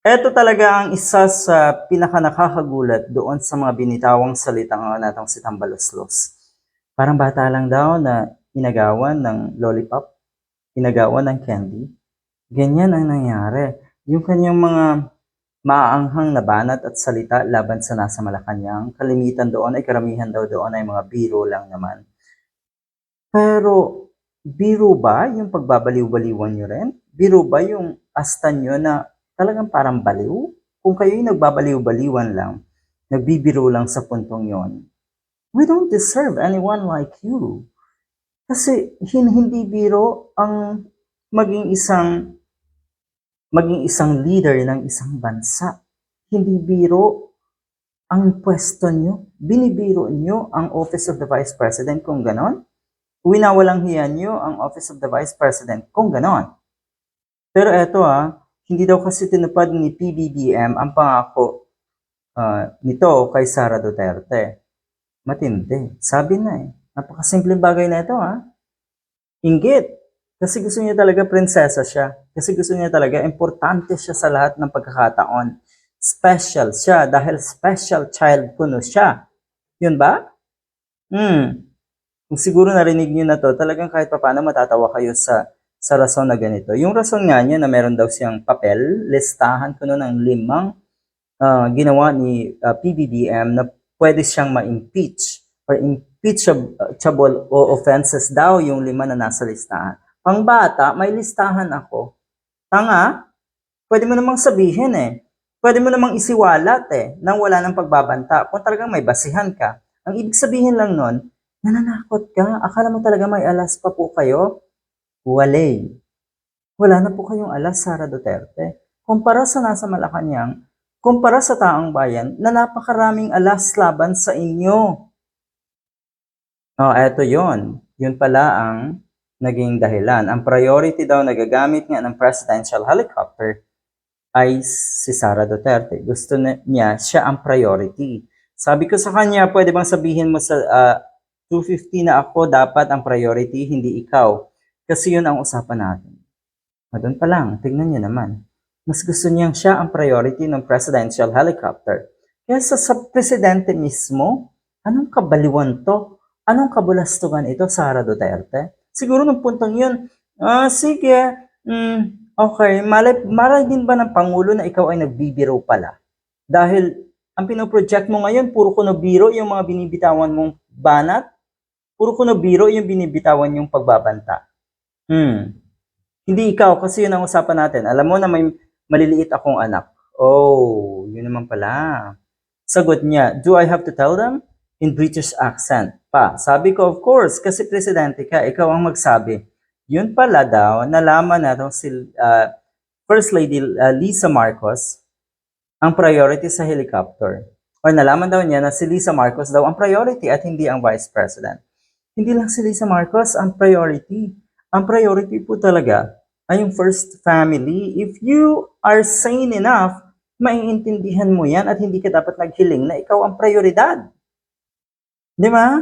Ito talaga ang isa sa pinakanakakagulat doon sa mga binitawang salitang natang si Tambaloslos. Parang bata lang daw na inagawan ng lollipop, inagawan ng candy. Ganyan ang nangyari. Yung kanyang mga maaanghang na banat at salita laban sa nasa Malacanang, kalimitan doon ay karamihan daw doon ay mga biro lang naman. Pero biro ba yung pagbabaliw-baliwan nyo rin? Biro ba yung asta nyo na talagang parang baliw? Kung kayo'y nagbabaliw-baliwan lang, nagbibiro lang sa puntong yon, we don't deserve anyone like you. Kasi hin- hindi biro ang maging isang maging isang leader ng isang bansa. Hindi biro ang pwesto nyo. Binibiro nyo ang Office of the Vice President kung ganon. Winawalang hiya nyo ang Office of the Vice President kung ganon. Pero eto ah, hindi daw kasi tinupad ni PBBM ang pangako ah, nito kay Sara Duterte. Matindi. Sabi na eh. Napakasimpleng bagay na ito ah. Inggit. Kasi gusto niya talaga prinsesa siya. Kasi gusto niya talaga importante siya sa lahat ng pagkakataon. Special siya dahil special child kuno siya. Yun ba? Hmm. Kung siguro narinig niyo na to, talagang kahit papaano matatawa kayo sa sa rason na ganito. Yung rason nga niya na meron daw siyang papel, listahan kuno ng limang ah, ginawa ni ah, PBBM na pwede siyang ma-impeach or impeachable o offenses daw yung lima na nasa listahan. Pang bata, may listahan ako. Tanga, pwede mo namang sabihin eh. Pwede mo namang isiwalat eh, nang wala ng pagbabanta. Kung talagang may basihan ka. Ang ibig sabihin lang nun, nananakot ka. Akala mo talaga may alas pa po kayo? Walay. Wala na po kayong alas, Sara Duterte. Kumpara sa nasa Malacanang, kumpara sa taong bayan, na napakaraming alas laban sa inyo. Oh, eto yon. Yun pala ang naging dahilan. Ang priority daw na gagamit nga ng presidential helicopter ay si Sara Duterte. Gusto niya, siya ang priority. Sabi ko sa kanya, pwede bang sabihin mo sa ah, 250 na ako, dapat ang priority, hindi ikaw. Kasi yun ang usapan natin. Doon pa lang, tignan niyo naman. Mas gusto niyang siya ang priority ng presidential helicopter. Kesa sa presidente mismo, anong kabaliwan to? Anong kabulastugan ito, Sara Duterte? Siguro nung puntong yun, ah, sige, mm, okay, malay, malay din ba ng Pangulo na ikaw ay nagbibiro pala? Dahil ang pinoproject mo ngayon, puro kuno biro yung mga binibitawan mong banat, puro kuno biro yung binibitawan yung pagbabanta. Hmm. Hindi ikaw, kasi yun ang usapan natin. Alam mo na may maliliit akong anak. Oh, yun naman pala. Sagot niya, do I have to tell them? In British accent pa. Sabi ko, of course, kasi presidente ka, ikaw ang magsabi. Yun pala daw, nalaman na daw si uh, First Lady uh, Lisa Marcos ang priority sa helicopter. Or nalaman daw niya na si Lisa Marcos daw ang priority at hindi ang Vice President. Hindi lang si Lisa Marcos ang priority. Ang priority po talaga ay yung first family. If you are sane enough, maiintindihan mo yan at hindi ka dapat naghiling na ikaw ang prioridad. Di ba?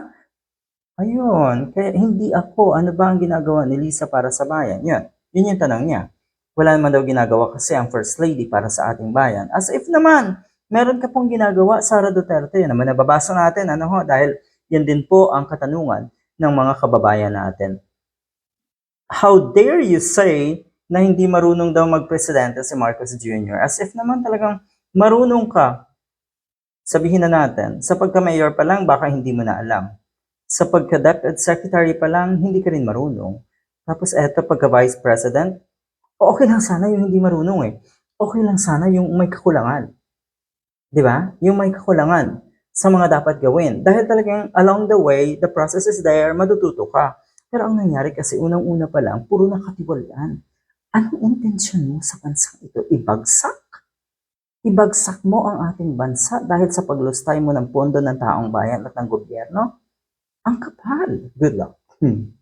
Ayun. Kaya hindi ako. Ano ba ang ginagawa ni Lisa para sa bayan? Yun. Yun yung tanong niya. Wala naman daw ginagawa kasi ang First Lady para sa ating bayan. As if naman, meron ka pong ginagawa, Sara Duterte. Yan naman nababasa natin, ano ho, dahil yan din po ang katanungan ng mga kababayan natin. How dare you say na hindi marunong daw magpresidente si Marcos Jr. As if naman talagang marunong ka. Sabihin na natin, sa pagka-mayor pa lang, baka hindi mo na alam. Sa pagka-DepEd secretary pa lang, hindi ka rin marunong. Tapos eto, pagka-vice president, okay lang sana yung hindi marunong eh. Okay lang sana yung may kakulangan. Di ba? Yung may kakulangan sa mga dapat gawin. Dahil talagang along the way, the process is there, matututo ka. Pero ang nangyari kasi unang-una pa lang, puro nakatiwalian. Anong intensyon mo sa bansang ito? Ibagsak? Ibagsak mo ang ating bansa dahil sa paglustay mo ng pondo ng taong bayan at ng gobyerno? Ang kapal. Good luck. Hmm.